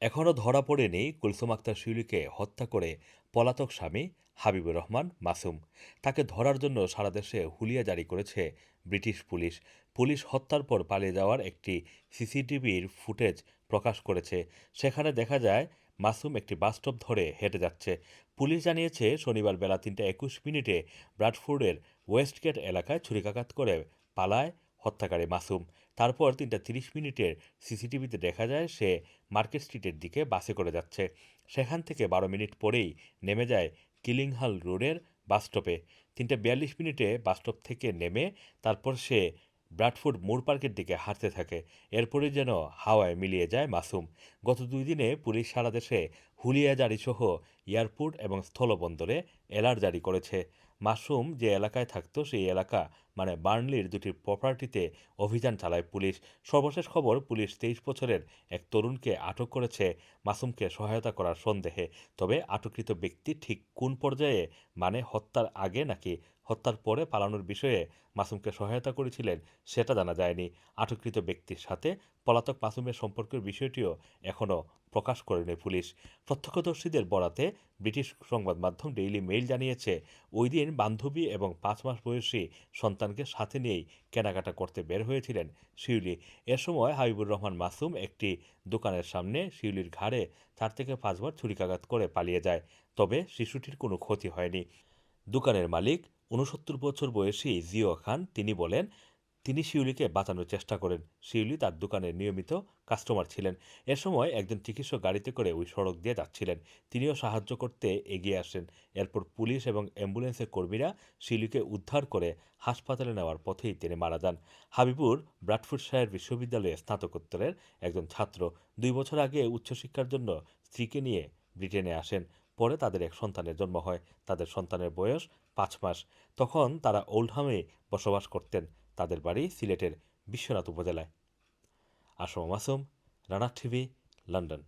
এখনও ধরা পড়েনি কুলসুম আক্তার শিউলিকে হত্যা করে পলাতক স্বামী হাবিবুর রহমান মাসুম। তাকে ধরার জন্য সারা দেশে হুলিয়া জারি করেছে ব্রিটিশ পুলিশ। পুলিশ হত্যার পর পালিয়ে যাওয়ার একটি সিসিটিভির ফুটেজ প্রকাশ করেছে। সেখানে দেখা যায়, মাসুম একটি বাসস্টপ ধরে হেঁটে যাচ্ছে। পুলিশ জানিয়েছে, শনিবার বেলা তিনটা একুশ মিনিটে ব্রাডফোর্ডের ওয়েস্টগেট এলাকায় ছুরিকাঘাত করে পালায় হত্যাকারী মাসুম। তারপর তিনটা তিরিশ মিনিটের সিসিটিভিতে দেখা যায় সে মার্কেট স্ট্রিটের দিকে বাসে করে যাচ্ছে। সেখান থেকে বারো মিনিট পরেই নেমে যায় কিলিংহাল রোডের বাসস্টপে তিনটা বিয়াল্লিশ মিনিটে বাসস্টপ থেকে নেমে তারপর সে ব্রাডফোর্ড মোড় পার্কের দিকে হাঁটতে থাকে। এরপরে যেন হাওয়ায় মিলিয়ে যায় মাসুম। গত দুই দিনে পুলিশ সারা দেশে হুলিয়া জারিসহ এয়ারপোর্ট এবং স্থলবন্দরে এলার্ট জারি করেছে। মাসুম যে এলাকায় থাকতো সেই এলাকা মানে বার্নলির দুটি প্রপার্টিতে অভিযান চালায় পুলিশ। সর্বশেষ খবর, পুলিশ তেইশ বছরের এক তরুণকে আটক করেছে। মাসুমকে সহায়তা করার সন্দেহে। তবে আটককৃত ব্যক্তি ঠিক কোন পর্যায়ে মানে হত্যার আগে নাকি হত্যার পরে পালানোর বিষয়ে মাসুমকে সহায়তা করেছিলেন সেটা জানা যায়নি। আটককৃত ব্যক্তির সাথে পলাতক মাসুমের সম্পর্কের বিষয়টিও এখনও প্রকাশ করেনি পুলিশ। প্রত্যক্ষদর্শীদের বরাতে ব্রিটিশ সংবাদ মাধ্যম ডেইলি মেইল জানিয়েছে, ওই দিন বান্ধবী এবং পাঁচ মাস বয়সী সন্তানকে সাথে নিয়েই কেনাকাটা করতে বের হয়েছিলেন শিউলি। এ সময় হাবিবুর রহমান মাসুম একটি দোকানের সামনে শিউলির ঘাড়ে চার থেকে পাঁচবার ছুরিকাঘাত করে পালিয়ে যায়, তবে শিশুটির কোনো ক্ষতি হয়নি। দোকানের মালিক উনসত্তর বছর বয়সী জিও খান, তিনি বলেন তিনি শিউলিকে বাঁচানোর চেষ্টা করেন। শিউলি তার দোকানের নিয়মিত কাস্টমার ছিলেন। এ সময় একজন চিকিৎসক গাড়িতে করে ওই সড়ক দিয়ে যাচ্ছিলেন। তিনিও সাহায্য করতে এগিয়ে আসেন। এরপর পুলিশ এবং অ্যাম্বুলেন্সের কর্মীরা শিউলিকে উদ্ধার করে হাসপাতালে নেওয়ার পথেই তিনি মারা যান। হাবিবুর ব্রাডফোর্ডশায়ার বিশ্ববিদ্যালয়ে স্নাতকোত্তরের একজন ছাত্র। দুই বছর আগে উচ্চশিক্ষার জন্য স্ত্রীকে নিয়ে ব্রিটেনে আসেন। পরে তাদের এক সন্তানের জন্ম হয়। তাদের সন্তানের বয়স পাঁচ মাস। তখন তারা ওল্ডহামে বসবাস করতেন। তাদের বাড়ি সিলেটের বিশ্বনাথ উপজেলায়। Assam Masum Rana TV London.